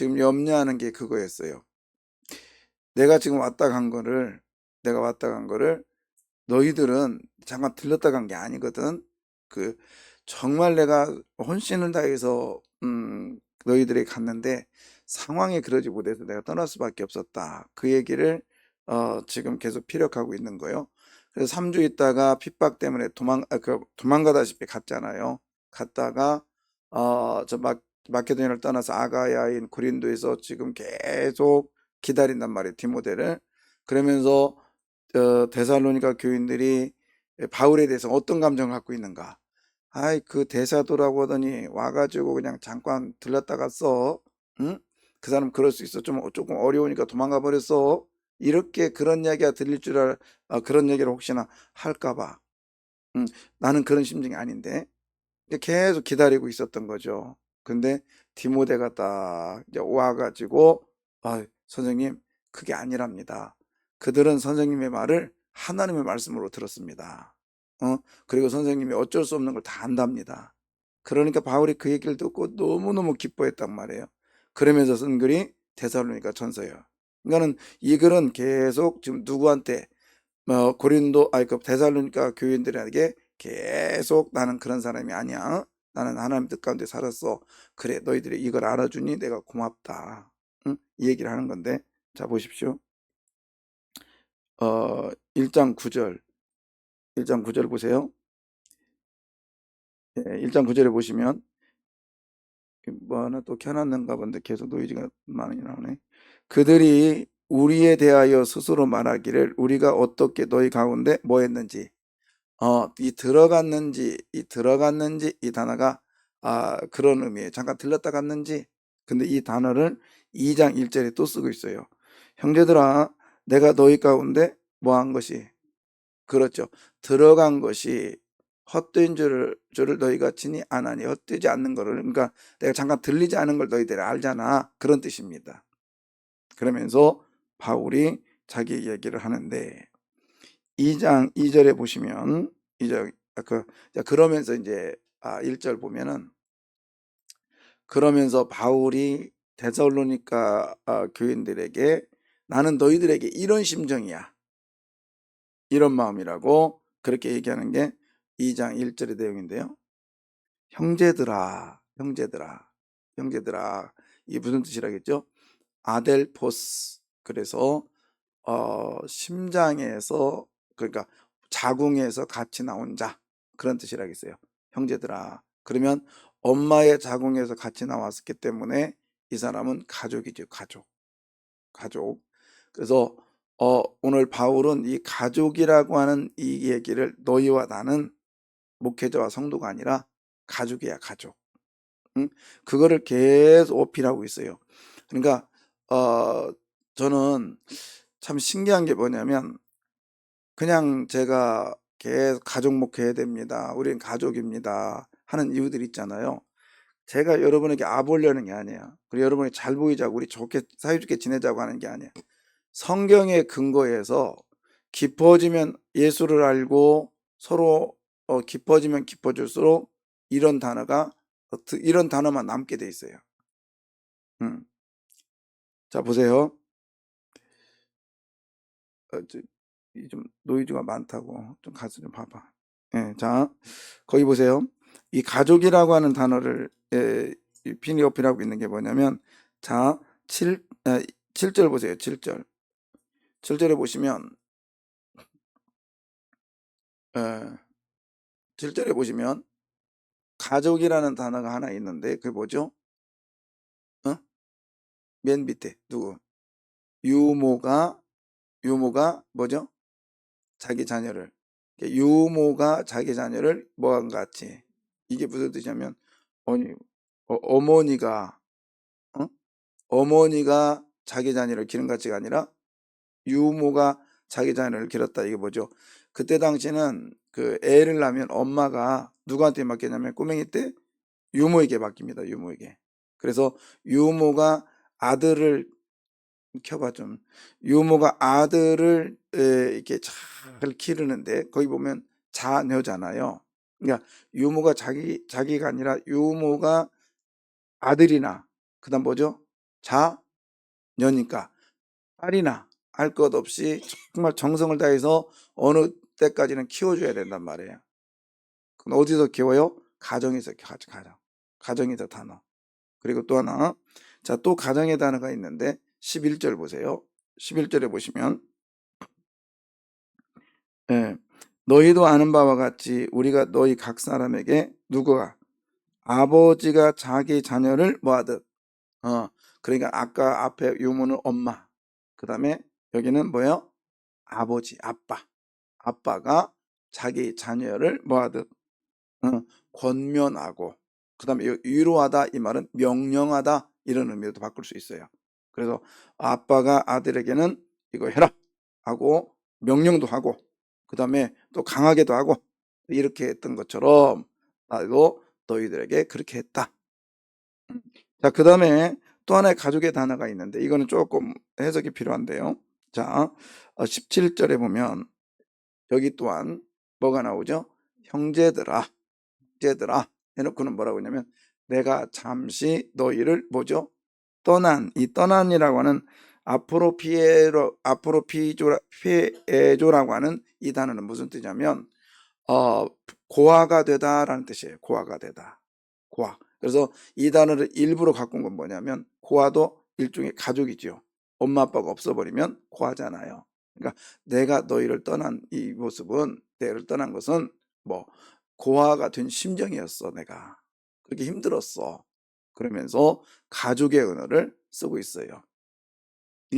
지금 염려하는 게 그거였어요. 내가 지금 왔다 간 거를 내가 왔다 간 거를 너희들은 잠깐 들렀다 간 게 아니거든. 그 정말 내가 혼신을 다해서 음 너희들에게 갔는데 상황이 그러지 못해서 내가 떠날 수밖에 없었다. 그 얘기를 어 지금 계속 피력하고 있는 거예요. 그래서 3주 있다가 핍박 때문에 도망 아, 그 도망가다시피 갔잖아요. 갔다가 어저 마케도니아를 떠나서 아가야인 고린도에서 지금 계속 기다린단 말이에요. 디모데를. 그러면서 어, 데살로니가 교인들이 바울에 대해서 어떤 감정을 갖고 있는가? 아이 그 대사도라고 하더니 와가지고 그냥 잠깐 들렀다 갔어. 응? 그 사람 그럴 수 있어. 좀 조금 어려우니까 도망가 버렸어. 이렇게 그런 이야기가 들릴 줄 알, 아, 그런 얘기를 혹시나 할까봐. 응, 나는 그런 심정이 아닌데 계속 기다리고 있었던 거죠. 근데 디모데가 딱 이제 와가지고 아, 선생님 그게 아니랍니다. 그들은 선생님의 말을 하나님의 말씀으로 들었습니다. 어? 그리고 선생님이 어쩔 수 없는 걸 다 안답니다. 그러니까 바울이 그 얘기를 듣고 너무너무 기뻐했단 말이에요. 그러면서 쓴 글이 데살로니가 전서예요. 그러니까는 이 글은 계속 지금 누구한테 뭐 고린도 아니 그 데살로니가 교인들에게 계속 나는 그런 사람이 아니야. 나는 하나님 뜻 가운데 살았어. 그래 너희들이 이걸 알아주니 내가 고맙다. 응? 이 얘기를 하는 건데 자 보십시오. 어 1장 9절 1장 9절 보세요. 예, 1장 9절에 보시면 뭐 하나 또 켜놨는가 본데 계속 노이즈가 많이 나오네. 그들이 우리에 대하여 스스로 말하기를 우리가 어떻게 너희 가운데 뭐 했는지 어, 이 들어갔는지 이 들어갔는지 이 단어가 아, 그런 의미예요. 잠깐 들렀다 갔는지 근데 이 단어를 2장 1절에 또 쓰고 있어요. 형제들아 내가 너희 가운데 뭐 한 것이 그렇죠. 들어간 것이 헛된 줄을, 줄을 너희가 치니 안하니 헛되지 않는 거를 그러니까 내가 잠깐 들리지 않은 걸 너희들이 알잖아 그런 뜻입니다. 그러면서 바울이 자기 얘기를 하는데 2장 2절에 보시면 이제 그 그러면서 이제 아 1절 보면은 그러면서 바울이 데살로니가 아, 교인들에게 나는 너희들에게 이런 심정이야. 이런 마음이라고 그렇게 얘기하는 게 2장 1절의 내용인데요. 형제들아, 형제들아, 형제들아. 이게 무슨 뜻이라겠죠? 아델포스. 그래서 어, 심장에서 그러니까 자궁에서 같이 나온 자 그런 뜻이라겠어요. 형제들아. 그러면 엄마의 자궁에서 같이 나왔기 때문에 이 사람은 가족이죠. 가족. 가족. 그래서 어, 오늘 바울은 이 가족이라고 하는 이 얘기를 너희와 나는 목회자와 성도가 아니라 가족이야, 가족. 응? 그거를 계속 어필하고 있어요. 그러니까 어, 저는 참 신기한 게 뭐냐면 그냥 제가 계속 가족 목회해야 됩니다. 우리는 가족입니다. 하는 이유들 있잖아요. 제가 여러분에게 아보려는 게 아니에요. 그리고 여러분이 잘 보이자고 우리 좋게 사이좋게 지내자고 하는 게 아니에요. 성경의 근거에서 깊어지면 예수를 알고 서로 어, 깊어지면 깊어질수록 이런 단어가 어, 이런 단어만 남게 돼 있어요. 음. 자 보세요. 좀 노이즈가 많다고 좀 가서 좀 봐봐. 예, 자 거기 보세요. 이 가족이라고 하는 단어를 예, 피니어피라고 있는 게 뭐냐면 자 7, 아, 7절 보세요. 7절. 7절에 보시면 에, 7절에 보시면 가족이라는 단어가 하나 있는데 그게 뭐죠? 어? 맨 밑에 누구? 유모가 유모가 뭐죠? 자기 자녀를 유모가 자기 자녀를 뭐한 같이 이게 무슨 뜻이냐면 어, 어머니가 어? 어머니가 자기 자녀를 기른 가치가 아니라 유모가 자기 자녀를 기렀다 이게 뭐죠? 그때 당시는 그 애를 낳으면 엄마가 누구한테 맡겼냐면 꼬맹이 때 유모에게 맡깁니다. 유모에게. 그래서 유모가 아들을 켜봐 좀 유모가 아들을 에, 이렇게 잘 기르는데 거기 보면 자녀잖아요. 그러니까 유모가 자기 자기가 아니라 유모가 아들이나 그다음 뭐죠? 자녀니까 딸이나 할 것 없이 정말 정성을 다해서 어느 때까지는 키워줘야 된단 말이에요. 그건 어디서 키워요? 가정에서 가- 가정. 가정에서 단어. 그리고 또 하나. 자, 또 가정의 단어가 있는데 11절 보세요. 11절에 보시면 예, 너희도 아는 바와 같이 우리가 너희 각 사람에게 누구가 아버지가 자기 자녀를 뭐하듯. 어 그러니까 아까 앞에 유무는 엄마. 그 다음에 여기는 뭐예요? 아버지 아빠. 아빠가 자기 자녀를 뭐하듯. 어, 권면하고 그 다음에 위로하다 이 말은 명령하다 이런 의미로도 바꿀 수 있어요. 그래서 아빠가 아들에게는 이거 해라 하고 명령도 하고 그 다음에 또 강하게도 하고 이렇게 했던 것처럼 나도 너희들에게 그렇게 했다. 자, 그 다음에 또 하나의 가족의 단어가 있는데 이거는 조금 해석이 필요한데요. 자, 17절에 보면 여기 또한 뭐가 나오죠? 형제들아, 형제들아 해놓고는 뭐라고 하냐면 내가 잠시 너희를 뭐죠? 떠난 이 떠난이라고 하는 앞으로 피조 피해조라고 하는 이 단어는 무슨 뜻이냐면 어 고아가 되다라는 뜻이에요. 고아가 되다. 고아. 그래서 이 단어를 일부러 갖고 온 건 뭐냐면 고아도 일종의 가족이죠. 엄마 아빠가 없어버리면 고아잖아요. 그러니까 내가 너희를 떠난 이 모습은 너희를 떠난 것은 뭐 고아가 된 심정이었어 내가 그렇게 힘들었어 그러면서 가족의 언어를 쓰고 있어요.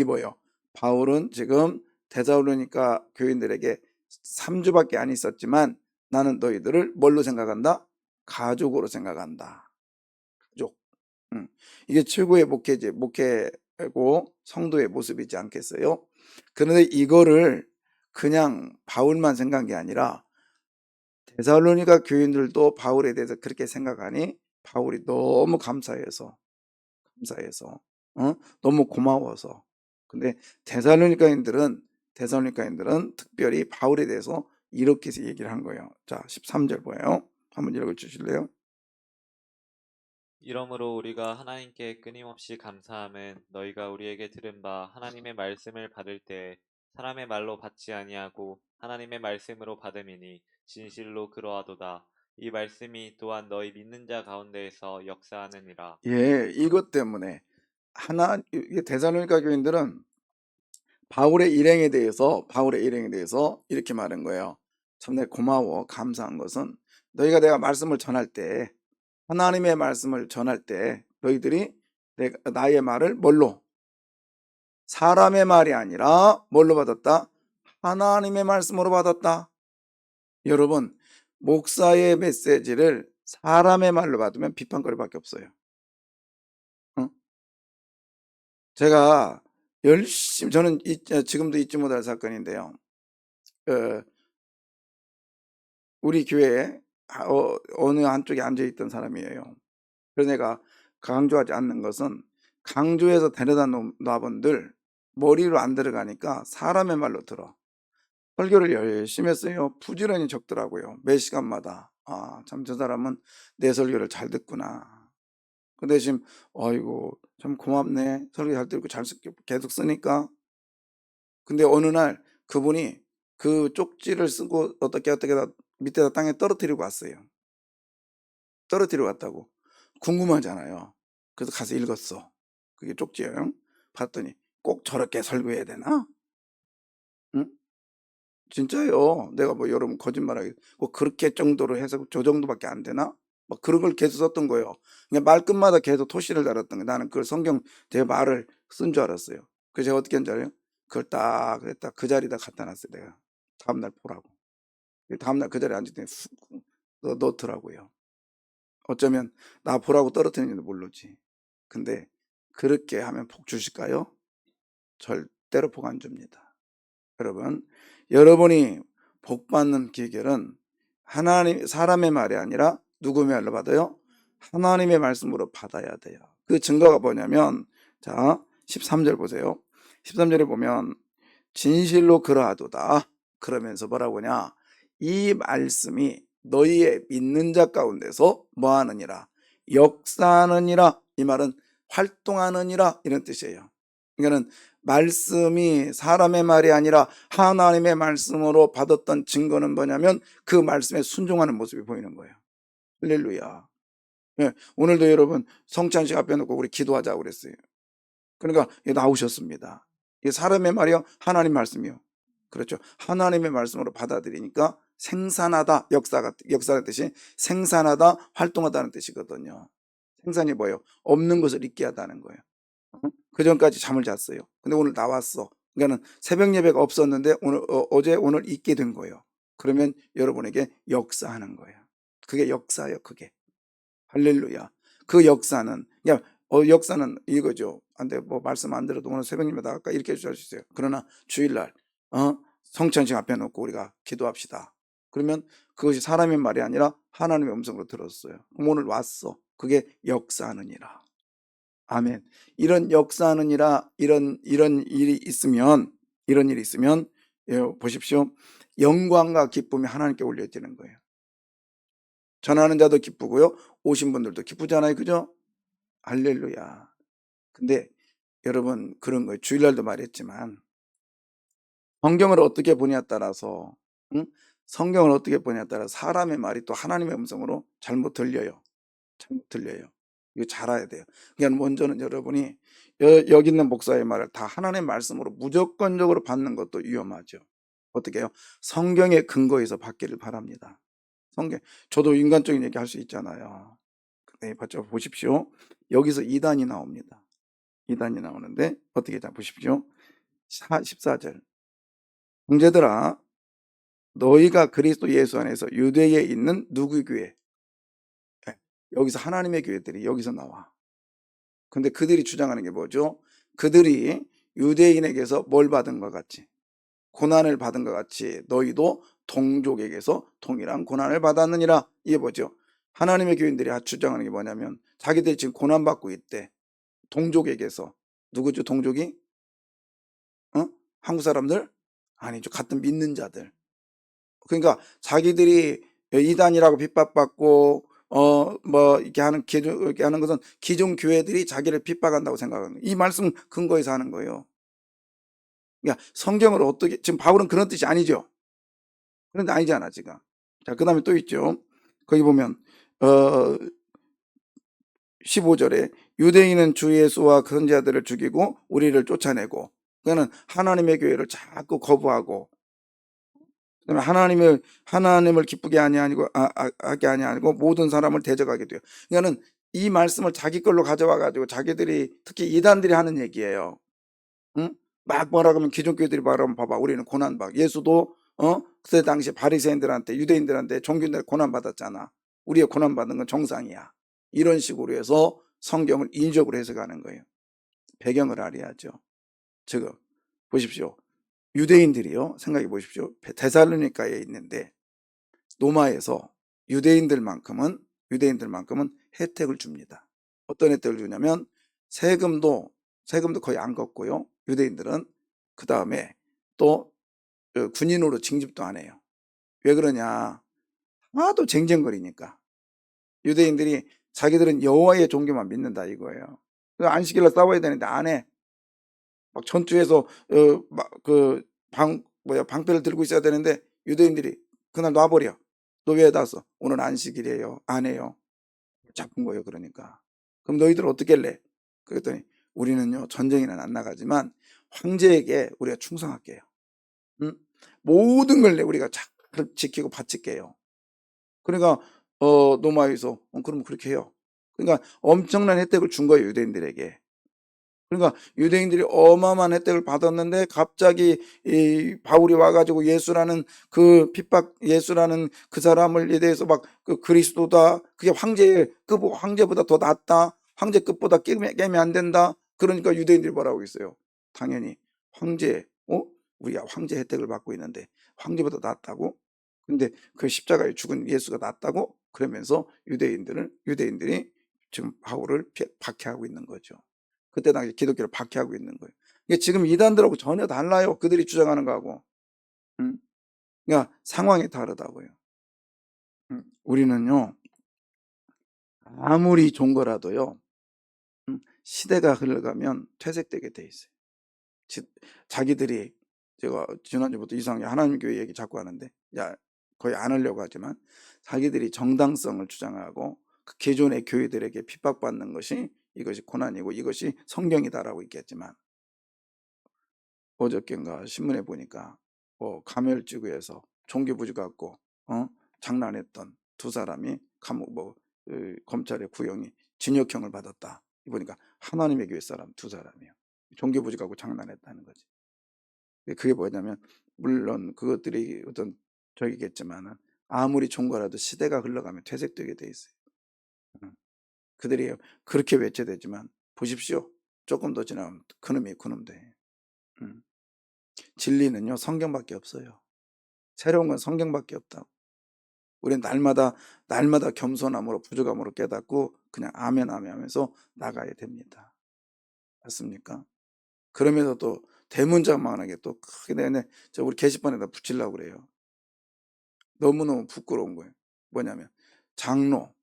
뭐예요? 바울은 지금 데살로니까 교인들에게 3주밖에 안 있었지만 나는 너희들을 뭘로 생각한다? 가족으로 생각한다. 가족. 음. 이게 최고의 목회지, 목회고 성도의 모습이지 않겠어요? 그런데 이거를 그냥 바울만 생각한 게 아니라 데살로니가 교인들도 바울에 대해서 그렇게 생각하니 바울이 너무 감사해서 감사해서 어? 너무 고마워서 근데 데살로니카인들은 데살로니카인들은 특별히 바울에 대해서 이렇게 얘기를 한 거예요. 자, 13절 보여요. 한번 읽어 주실래요? 이러므로 우리가 하나님께 끊임없이 감사함은 너희가 우리에게 들은 바 하나님의 말씀을 받을 때 사람의 말로 받지 아니하고 하나님의 말씀으로 받음이니 진실로 그러하도다. 이 말씀이 또한 너희 믿는 자 가운데에서 역사하느니라. 예, 이것 때문에 하나 이게 데살로니가 교인들은 바울의 일행에 대해서 바울의 일행에 대해서 이렇게 말한 거예요. 참 내 고마워 감사한 것은 너희가 내가 말씀을 전할 때 하나님의 말씀을 전할 때 너희들이 내가 나의 말을 뭘로 사람의 말이 아니라 뭘로 받았다? 하나님의 말씀으로 받았다. 여러분 목사의 메시지를 사람의 말로 받으면 비판거리밖에 없어요. 제가 열심히 저는 잊- 어, 지금도 잊지 못할 사건인데요. 어, 우리 교회에 아, 어, 어느 한쪽에 앉아 있던 사람이에요. 그래서 내가 강조하지 않는 것은 강조해서 데려다 놓- 놔본 들 머리로 안 들어가니까 사람의 말로 들어. 설교를 열심히 했어요. 부지런히 적더라고요. 매 시간마다. 아, 참 저 사람은 내 설교를 잘 듣구나. 근데 지금 아이고 참 고맙네. 설교 잘 듣고 잘 쓰, 계속 쓰니까. 근데 어느 날 그분이 그 쪽지를 쓰고 어떻게 어떻게 다 밑에다 땅에 떨어뜨리고 왔어요. 떨어뜨리고 왔다고. 궁금하잖아요. 그래서 가서 읽었어. 그게 쪽지예요. 봤더니 꼭 저렇게 설교해야 되나? 응? 진짜요. 내가 뭐 여러분 거짓말하기 꼭 그렇게 정도로 해서 저 정도밖에 안 되나? 막 그런 걸 계속 썼던 거예요. 그냥 말끝마다 계속 토시를 달았던 거. 나는 그 성경 제 말을 쓴 줄 알았어요. 그래서 제가 어떻게 한줄 알아요? 그걸 딱 그랬다 그 자리에다 갖다 놨어요. 내가 다음날 보라고. 다음날 그 자리에 앉을 때 훅 넣- 넣더라고요. 어쩌면 나 보라고 떨어뜨리는지 모르지. 근데 그렇게 하면 복 주실까요? 절대로 복 안 줍니다. 여러분, 여러분이 복 받는 비결은 하나님 사람의 말이 아니라 누구 말로 받아요? 하나님의 말씀으로 받아야 돼요. 그 증거가 뭐냐면 자, 13절 보세요. 13절에 보면 진실로 그러하도다. 그러면서 뭐라고 하냐? 이 말씀이 너희의 믿는 자 가운데서 뭐 하느니라? 역사하느니라. 이 말은 활동하느니라 이런 뜻이에요. 그러니까는 말씀이 사람의 말이 아니라 하나님의 말씀으로 받았던 증거는 뭐냐면 그 말씀에 순종하는 모습이 보이는 거예요. 할렐루야. 예, 오늘도 여러분 성찬식 앞에 놓고 우리 기도하자고 그랬어요. 그러니까 예, 나오셨습니다. 사람의 말이요, 하나님 말씀이요. 그렇죠. 하나님의 말씀으로 받아들이니까 생산하다, 역사가 역사의 뜻이 생산하다, 활동하다는 뜻이거든요. 생산이 뭐예요? 없는 것을 있게 하다는 거예요. 그 전까지 잠을 잤어요. 근데 오늘 나왔어. 그러니까는 새벽 예배가 없었는데 오늘 어, 제 오늘 있게 된 거예요. 그러면 여러분에게 역사하는 거예요. 그게 역사예요. 그게 할렐루야. 그 역사는 야 어, 역사는 이거죠. 안 돼 뭐 말씀 안 들어도 오늘 새벽 예배 나갈까 이렇게 있어요. 그러나 주일날 어, 성찬식 앞에 놓고 우리가 기도합시다. 그러면 그것이 사람의 말이 아니라 하나님의 음성으로 들었어요. 오늘 왔어. 그게 역사하느니라. 아멘. 이런 역사하느니라 이런 이런 일이 있으면 이런 일이 있으면 예, 보십시오. 영광과 기쁨이 하나님께 올려지는 거예요. 전하는 자도 기쁘고요. 오신 분들도 기쁘잖아요. 그죠? 할렐루야. 근데 여러분 그런 거예요. 주일날도 말했지만 성경을 어떻게 보냐에 따라서 응? 성경을 어떻게 보냐에 따라 사람의 말이 또 하나님의 음성으로 잘못 들려요. 잘못 들려요. 이거 잘 알아야 돼요. 그러니까 먼저는 여러분이 여, 여기 있는 목사의 말을 다 하나님의 말씀으로 무조건적으로 받는 것도 위험하죠. 어떻게 해요? 성경의 근거에서 받기를 바랍니다. 성경. 저도 인간적인 얘기 할 수 있잖아요. 네, 봤죠? 보십시오. 여기서 이단이 나옵니다. 이단이 나오는데 어떻게 자 보십시오. 14절. 형제들아 너희가 그리스도 예수 안에서 유대에 있는 누구 교회? 네, 여기서 하나님의 교회들이 여기서 나와. 근데 그들이 주장하는 게 뭐죠? 그들이 유대인에게서 뭘 받은 것 같지? 고난을 받은 것 같이 너희도 동족에게서 동일한 고난을 받았느니라. 이게 뭐죠? 하나님의 교인들이 주장하는 게 뭐냐면 자기들이 지금 고난받고 있대. 동족에게서. 누구죠? 동족이? 어? 한국 사람들? 아니죠. 같은 믿는 자들. 그러니까 자기들이 이단이라고 핍박받고 어 뭐 이렇게 하는 기존 이렇게 하는 것은 기존 교회들이 자기를 핍박한다고 생각하는. 이 말씀 근거에서 하는 거예요. 그러니까 성경을 어떻게 지금 바울은 그런 뜻이 아니죠. 그런데 아니잖아 지금. 자 그 다음에 또 있죠. 거기 보면 어 15절에 유대인은 주 예수와 그 선지자들을 죽이고 우리를 쫓아내고 그는 하나님의 교회를 자꾸 거부하고 그다음에 하나님을 하나님을 기쁘게 하니 아니고 아, 아, 하게 하니 아니고 모든 사람을 대적하게 돼요. 그러니까는 이 말씀을 자기 걸로 가져와 가지고 자기들이 특히 이단들이 하는 얘기예요. 응? 막 뭐라 그러면 기존 교회들이 말하면 봐봐 우리는 고난 받 예수도 어 그때 당시 바리새인들한테 유대인들한테 종교인들 고난 받았잖아. 우리가 고난 받는 건 정상이야. 이런 식으로 해서 성경을 인적으로 해석하는 거예요. 배경을 알아야죠. 지금 보십시오. 유대인들이요. 생각해 보십시오. 데살로니카에 있는데 노마에서 유대인들만큼은 유대인들만큼은 혜택을 줍니다. 어떤 혜택을 주냐면 세금도 세금도 거의 안 걷고요. 유대인들은 그 다음에 또 어, 군인으로 징집도 안 해요. 왜 그러냐? 하도 쟁쟁거리니까. 유대인들이 자기들은 여호와의 종교만 믿는다 이거예요. 안식일날 싸워야 되는데 안 해. 막 전투에서 어막그 방 뭐야 방패를 들고 있어야 되는데 유대인들이 그날 놔버려. 너 왜 놨어? 오늘 안식일이에요. 안 해요. 잡은 거예요. 그러니까. 그럼 너희들 어떻게 할래? 그랬더니 우리는요 전쟁에는 안 나가지만 황제에게 우리가 충성할게요. 응? 모든 걸내 우리가 잘 지키고 바칠게요. 그러니까 어 노마에서 어, 그럼 그렇게 해요. 그러니까 엄청난 혜택을 준 거예요 유대인들에게. 그러니까 유대인들이 어마어마한 혜택을 받았는데 갑자기 이 바울이 와가지고 예수라는 그 핍박 예수라는 그 사람을 대해서 막 그 그리스도다 그게 황제 그 황제보다 더 낫다 황제급보다 깨면 안 된다 그러니까 유대인들이 뭐라고 했어요 당연히 황제 어 우리가 황제 혜택을 받고 있는데 황제보다 낫다고 근데 그 십자가에 죽은 예수가 낫다고 그러면서 유대인들은 유대인들이 지금 바울을 박해하고 있는 거죠. 그때 당시 기독교를 박해하고 있는 거예요. 이게 지금 이단들하고 전혀 달라요. 그들이 주장하는 거하고. 음? 그러니까 상황이 다르다고요. 음, 우리는요, 아무리 좋은 거라도요, 음, 시대가 흘러가면 퇴색되게 돼 있어요. 지- 자기들이 제가 지난주부터 이상하게 하나님 교회 얘기 자꾸 하는데 야 거의 안 하려고 하지만 자기들이 정당성을 주장하고 그 기존의 교회들에게 핍박받는 것이 이것이 고난이고 이것이 성경이다라고 있겠지만 어저께인가 신문에 보니까 뭐 감열지구에서 종교부지 갖고 어 장난했던 두 사람이 감옥 뭐 그, 검찰의 구형이 징역형을 받았다. 보니까 하나님의 교회 사람 두 사람이요. 종교부지 갖고 장난했다는 거지. 근데 그게 뭐냐면 물론 그것들이 어떤 저기겠지만은 아무리 종교라도 시대가 흘러가면 퇴색되게 돼 있어요. 음. 그들이 그렇게 외쳐대지만 보십시오. 조금 더 지나면 그놈이 그놈 돼. 음. 진리는요 성경밖에 없어요. 새로운 건 성경밖에 없다고. 우리는 날마다 날마다 겸손함으로 부족함으로 깨닫고 그냥 아멘 아멘 하면서 나가야 됩니다. 맞습니까? 그러면서 또 대문자만하게 또 크게 내내 저 우리 게시판에다 붙이려고 그래요. 너무너무 부끄러운 거예요. 뭐냐면 장로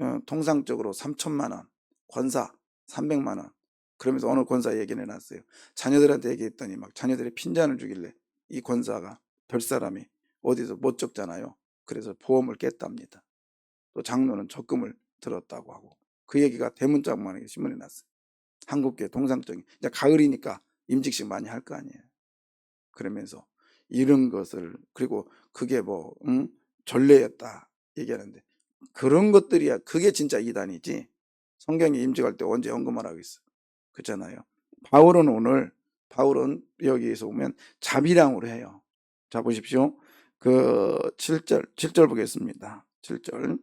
어, 통상적으로 3천만 원, 권사 300만 원. 그러면서 어느 권사 얘기를 해놨어요. 자녀들한테 얘기했더니 막 자녀들이 핀잔을 주길래 이 권사가 별 사람이 어디서 못 적잖아요. 그래서 보험을 깼답니다. 또 장로는 적금을 들었다고 하고 그 얘기가 대문짝만하게 신문에 났어요. 한국계 통상적인 이제 가을이니까 임직식 많이 할 거 아니에요. 그러면서 이런 것을 그리고 그게 뭐 응? 전례였다 얘기하는데 그런 것들이야 그게 진짜 이단이지. 성경에 임직할 때 언제 언급을 하고 있어? 그렇잖아요. 바울은 오늘 바울은 여기에서 보면 자비량으로 해요. 자 보십시오. 그 7절 7절 보겠습니다. 7절.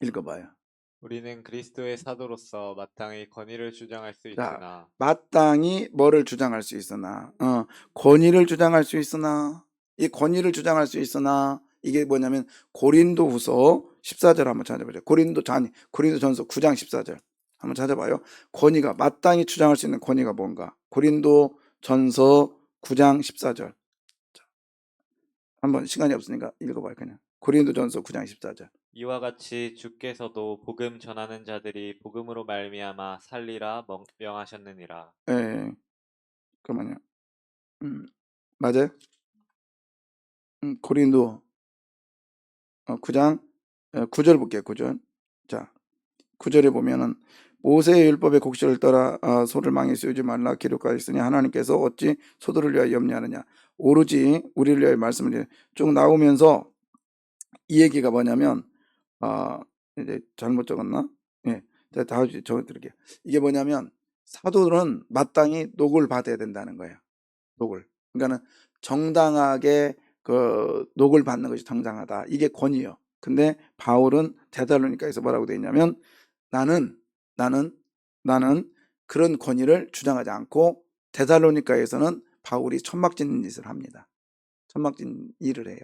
읽어봐요 우리는 그리스도의 사도로서 마땅히 권위를 주장할 수 자, 있으나 마땅히 뭐를 주장할 수 있으나 어, 권위를 주장할 수 있으나 이 권위를 주장할 수 있으나 이게 뭐냐면 고린도후서 14절 한번 찾아보죠. 고린도 아니 고린도전서 9장 14절 한번 찾아봐요. 권위가 마땅히 주장할 수 있는 권위가 뭔가? 고린도전서 9장 14절. 자, 한번 시간이 없으니까 읽어봐요 그냥. 고린도전서 9장 14절. 이와 같이 주께서도 복음 전하는 자들이 복음으로 말미암아 살리라 명- 명하셨느니라. 예, 그러면요. 음, 맞아요? 음, 고린도 어, 9장 9절 볼게요. 9절. 자, 9절에 보면은 모세의 율법의 곡식을 따라 어, 소를 망에 씌우지 말라 기록하여 있으니 하나님께서 어찌 소들을 위하여 염려하느냐 오로지 우리를 위하여 말씀을 쭉 나오면서 이 얘기가 뭐냐면 아 이제 잘못 적었나? 예, 제가 주에 적어드릴게요. 이게 뭐냐면 사도들은 마땅히 녹을 받아야 된다는 거예요. 녹을. 그러니까는 정당하게 그 녹을 받는 것이 정당하다. 이게 권위요. 근데 바울은 데달로니카에서 뭐라고 돼 있냐면 나는 나는 나는 그런 권위를 주장하지 않고 데달로니카에서는 바울이 천막짓는 짓을 합니다. 천막짓는 일을 해요.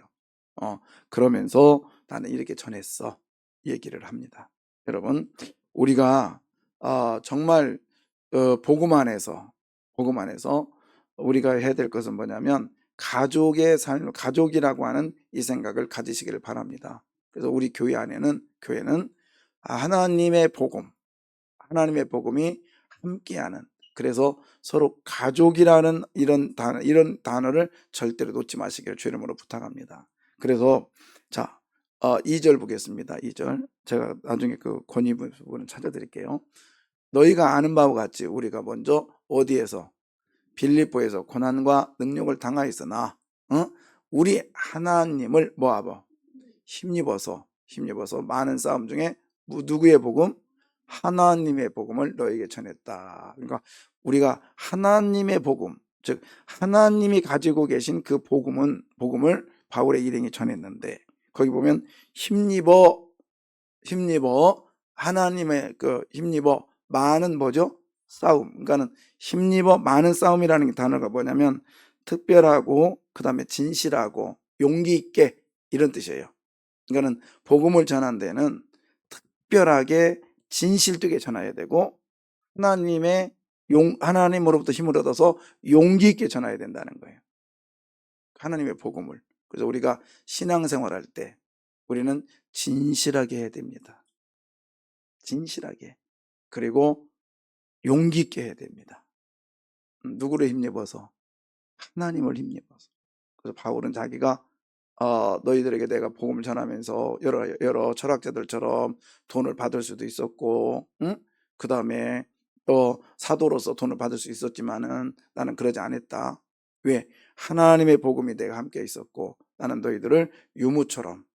어 그러면서 나는 이렇게 전했어 얘기를 합니다. 여러분 우리가 어, 정말 어, 복음 안에서 복음 안에서 우리가 해야 될 것은 뭐냐면 가족의 삶, 가족이라고 하는 이 생각을 가지시기를 바랍니다. 그래서 우리 교회 안에는 교회는 아, 하나님의 복음, 하나님의 복음이 함께하는 그래서 서로 가족이라는 이런 단어, 이런 단어를 절대로 놓지 마시기를 주의 이름으로 부탁합니다. 그래서 자, 어, 2절 보겠습니다. 2절. 제가 나중에 그 권위 부분을 찾아드릴게요. 너희가 아는 바와 같이 우리가 먼저 어디에서 빌립보에서 고난과 능력을 당하였으나 어? 우리 하나님을 뭐하고 힘입어서 힘입어서 많은 싸움 중에 무- 누구의 복음? 하나님의 복음을 너에게 전했다. 그러니까 우리가 하나님의 복음, 즉 하나님이 가지고 계신 그 복음은 복음을 바울의 일행이 전했는데 거기 보면 힘입어 힘입어 하나님의 그 힘입어 많은 뭐죠? 싸움. 그러니까는 힘입어 많은 싸움이라는 단어가 뭐냐면 특별하고 그다음에 진실하고 용기 있게 이런 뜻이에요. 그러니까는 복음을 전한 데는 특별하게 진실되게 전해야 되고 하나님의 용 하나님으로부터 힘을 얻어서 용기 있게 전해야 된다는 거예요. 하나님의 복음을. 그래서 우리가 신앙생활할 때 우리는 진실하게 해야 됩니다. 진실하게. 그리고 용기 있게 해야 됩니다. 음, 누구를 힘입어서? 하나님을 힘입어서. 그래서 바울은 자기가 어, 너희들에게 내가 복음을 전하면서 여러 여러 철학자들처럼 돈을 받을 수도 있었고, 응? 그 다음에 또 사도로서 돈을 받을 수 있었지만은 나는 그러지 않았다. 왜? 하나님의 복음이 내가 함께 있었고, 나는 너희들을 유무처럼,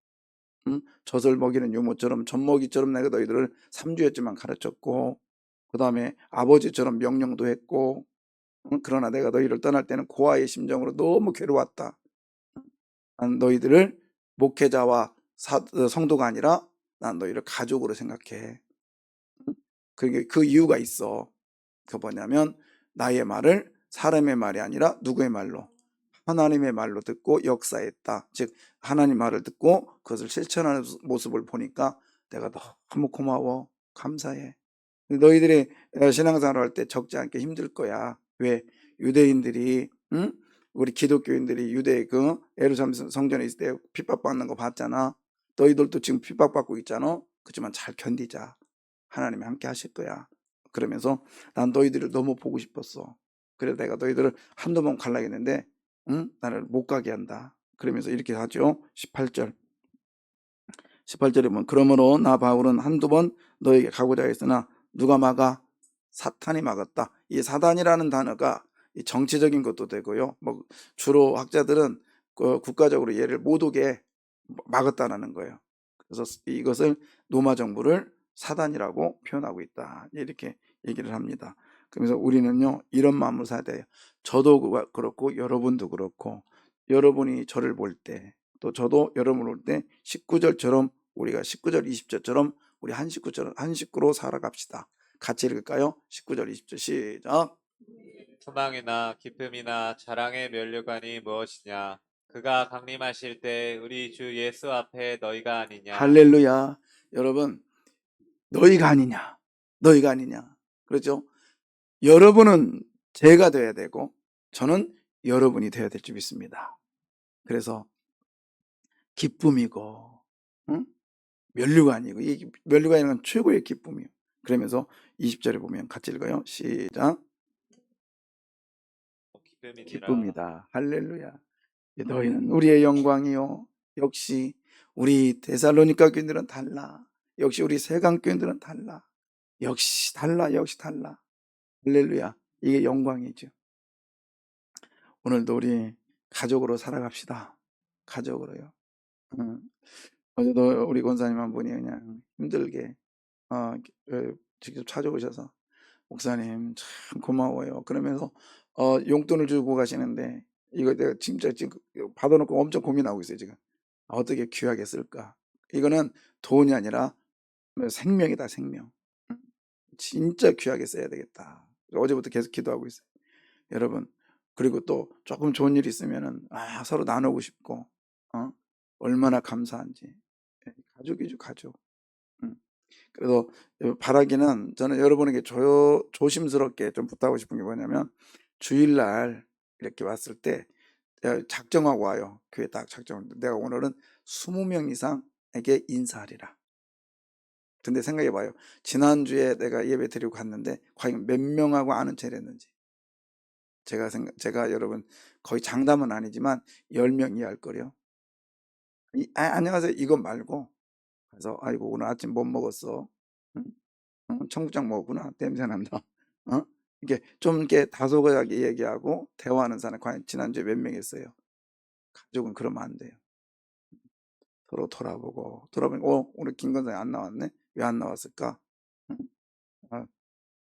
응? 젖을 먹이는 유무처럼, 젖먹이처럼 내가 너희들을 삼주였지만 가르쳤고, 그 다음에 아버지처럼 명령도 했고, 응? 그러나 내가 너희를 떠날 때는 고아의 심정으로 너무 괴로웠다. 난 너희들을 목회자와 사- 어, 성도가 아니라 난 너희를 가족으로 생각해. 응? 그게 그 이유가 있어. 그 뭐냐면 나의 말을 사람의 말이 아니라 누구의 말로 하나님의 말로 듣고 역사했다. 즉 하나님 말을 듣고 그것을 실천하는 모습을 보니까 내가 너무 고마워, 감사해. 너희들이 어, 신앙생활을 할때 적지 않게 힘들 거야. 왜? 유대인들이 응? 우리 기독교인들이 유대 그 예루살렘 성전에 있을 때 핍박받는 거 봤잖아. 너희들도 지금 핍박받고 있잖아. 그렇지만 잘 견디자. 하나님이 함께 하실 거야. 그러면서 난 너희들을 너무 보고 싶었어. 그래서 내가 너희들을 한두 번 갈라겠는데 응? 나를 못 가게 한다. 그러면서 이렇게 하죠. 18절. 18절에 보면 그러므로 나 바울은 한두 번 너에게 가고자 했으나 누가 막아? 사탄이 막았다. 이 사단이라는 단어가 이 정치적인 것도 되고요. 뭐 주로 학자들은 그 국가적으로 얘를 못 오게 막았다라는 거예요. 그래서 이것을 로마 정부를 사단이라고 표현하고 있다. 이렇게 얘기를 합니다. 그래서 우리는요 이런 마음으로 살아야 돼요. 저도 그- 그렇고 여러분도 그렇고 여러분이 저를 볼 때 또 저도 여러분을 볼 때 19절처럼 우리가 19절 20절처럼 우리 한 식구처럼 한 식구로 살아갑시다. 같이 읽을까요? 19절 20절 시작. 소망이나 기쁨이나 자랑의 면류관이 무엇이냐? 그가 강림하실 때 우리 주 예수 앞에 너희가 아니냐? 할렐루야. 여러분, 너희가 아니냐? 너희가 아니냐? 그렇죠? 여러분은 제가 돼야 되고, 저는 여러분이 돼야 될 줄 믿습니다. 그래서, 기쁨이고, 응? 면류관이고, 이 면류관이란 최고의 기쁨이요. 그러면서 20절에 보면 같이 읽어요. 시작. 기쁨이니라. 기쁩니다. 할렐루야. 너희는 우리의 영광이요. 역시 우리 데살로니가 교인들은 달라. 역시 우리 세강 교인들은 달라. 역시 달라. 역시 달라. 할렐루야. 이게 영광이죠. 오늘도 우리 가족으로 살아갑시다. 가족으로요. 응. 어제도 우리 권사님 한 분이 그냥 힘들게 어, 어, 직접 찾아오셔서 목사님 참 고마워요. 그러면서 어, 용돈을 주고 가시는데 이거 내가 진짜 지금 받아놓고 엄청 고민하고 있어요 지금 어떻게 귀하게 쓸까? 이거는 돈이 아니라 생명이다 생명. 진짜 귀하게 써야 되겠다. 어제부터 계속 기도하고 있어요. 여러분 그리고 또 조금 좋은 일 있으면은 아 서로 나누고 싶고 어? 얼마나 감사한지 예, 가족이죠 가족. 음. 그래서 바라기는 저는 여러분에게 조, 조심스럽게 좀 부탁하고 싶은 게 뭐냐면 주일날 이렇게 왔을 때 작정하고 와요. 교회 딱 작정하는데 내가 오늘은 20명 이상에게 인사하리라. 근데 생각해 봐요. 지난주에 내가 예배 드리고 갔는데 과연 몇 명하고 아는 체를 했는지. 제가 생각 제가 여러분 거의 장담은 아니지만 10명 이하일 거요. 이, 아, 안녕하세요. 이거 말고 그래서 아이고 오늘 아침 못 먹었어. 응? 어, 청국장 먹었구나. 냄새 난다. 어? 이게 좀 이렇게 다소거하게 얘기하고 대화하는 사람 과연 지난주에 몇 명 있어요? 가족은 그러면 안 돼요. 서로 돌아보고 돌아보니 어 오늘 김건상이 안 나왔네. 왜 안 나왔을까? 응? 어,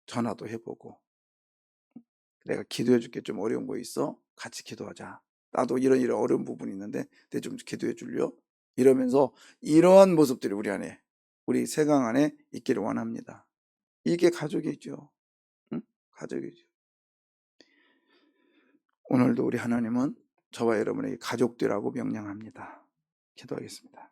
전화도 해보고 내가 기도해 줄게 좀 어려운 거 있어? 같이 기도하자. 나도 이런 이런 어려운 부분이 있는데 내 좀 기도해 줄려? 이러면서 이러한 모습들이 우리 안에 우리 세강 안에 있기를 원합니다. 이게 가족이죠. 응? 가족이죠. 오늘도 우리 하나님은 저와 여러분에게 가족되라고 명령합니다. 기도하겠습니다.